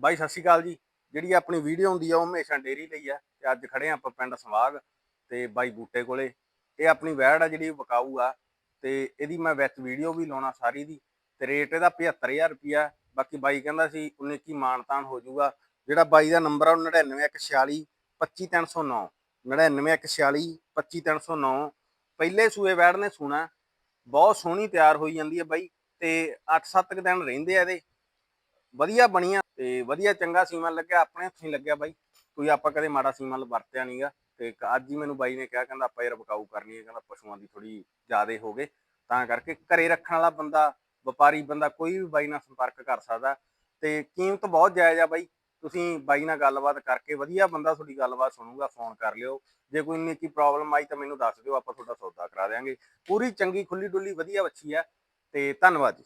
ਬਾਈ, ਸਤਿ ਸ਼੍ਰੀ ਅਕਾਲ ਜੀ। ਜਿਹੜੀ ਆਪਣੀ ਵੀਡੀਓ ਹੁੰਦੀ ਆ, ਉਹ ਹਮੇਸ਼ਾ ਡੇਰੀ ਲਈ ਆ ਤੇ ਅੱਜ ਖੜੇ ਆ ਆਪਾਂ ਪਿੰਡ ਸਵਾਗ ਤੇ ਬਾਈ ਬੂਟੇ ਕੋਲੇ। ਇਹ ਆਪਣੀ ਵੈੜ ਆ ਜਿਹੜੀ ਵਿਕਾਊ ਆ ਤੇ ਇਹਦੀ ਮੈਂ ਵਿੱਚ ਵੀਡੀਓ ਵੀ ਲਾਉਣਾ ਸਾਰੀ ਦੀ ਤੇ ਰੇਟ ਇਹਦਾ 75000 ਰੁਪਿਆ ਬਾਕੀ ਬਾਈ ਕਹਿੰਦਾ ਸੀ 19 ਕੀ ਮਾਨਤਾਨ ਹੋ ਜਾਊਗਾ। ਜਿਹੜਾ ਬਾਈ ਦਾ ਨੰਬਰ ਆ, ਉਹ 99146 25309 99146 25309 ਪਹਿਲੇ ਸੂਏ ਵੈੜ ਨੇ ਸੁਣਾ। ਬਹੁਤ ਸੋਹਣੀ ਤਿਆਰ ਹੋਈ ਜਾਂਦੀ ਹੈ ਬਾਈ ਤੇ 8-7 ਦਿਨ ਰਹਿੰਦੇ ਆ ਇਹਦੇ। ਵਧੀਆ ਬਣੀਆਂ। ਤੇ ਵਧੀਆ ਚੰਗਾ ਸੀਮਨ ਲੱਗਿਆ, ਆਪਣੇ ਹੱਥੀਂ ਲੱਗਿਆ ਬਾਈ। ਕੋਈ ਆਪਾਂ ਕਦੇ ਮਾੜਾ ਸੀਮਨ ਵਰਤਿਆ ਨਹੀਂਗਾ ਤੇ ਇੱਕ ਅੱਜ ਹੀ ਮੈਨੂੰ ਬਾਈ ਨੇ ਕਿਹਾ, ਕਹਿੰਦਾ ਆਪਾਂ ਯਾਰ ਬਕਾਊ ਕਰਨੀ ਹੈ, ਕਹਿੰਦਾ ਪਸ਼ੂਆਂ ਦੀ ਥੋੜੀ ਜ਼ਿਆਦੇ ਹੋ ਗਏ। ਤਾਂ ਕਰਕੇ ਘਰੇ ਰੱਖਣ ਵਾਲਾ ਬੰਦਾ, ਵਪਾਰੀ ਬੰਦਾ ਕੋਈ ਵੀ ਬਾਈ ਨਾਲ ਸੰਪਰਕ ਕਰ ਸਕਦਾ। ਤੇ ਕੀਮਤ ਬਹੁਤ ਜਾਇਜ਼ ਆ ਬਾਈ। ਤੁਸੀਂ ਬਾਈ ਨਾਲ ਗੱਲਬਾਤ ਕਰਕੇ ਵਧੀਆ ਬੰਦਾ ਤੁਹਾਡੀ ਗੱਲਬਾਤ ਸੁਣੂਗਾ, ਫੋਨ ਕਰ ਲਿਓ। ਜੇ ਕੋਈ ਇੰਨੀ ਕੀ ਪ੍ਰੋਬਲਮ ਆਈ ਤਾਂ ਮੈਨੂੰ ਦੱਸ ਦਿਓ, ਆਪਾਂ ਤੁਹਾਡਾ ਸੌਦਾ ਕਰਾ ਦੇਵਾਂਗੇ ਪੂਰੀ ਚੰਗੀ ਖੁੱਲੀ ਡੁੱਲੀ ਵਧੀਆ ਬੱਚੀ ਆ। ਤੇ ਧੰਨਵਾਦ ਜੀ।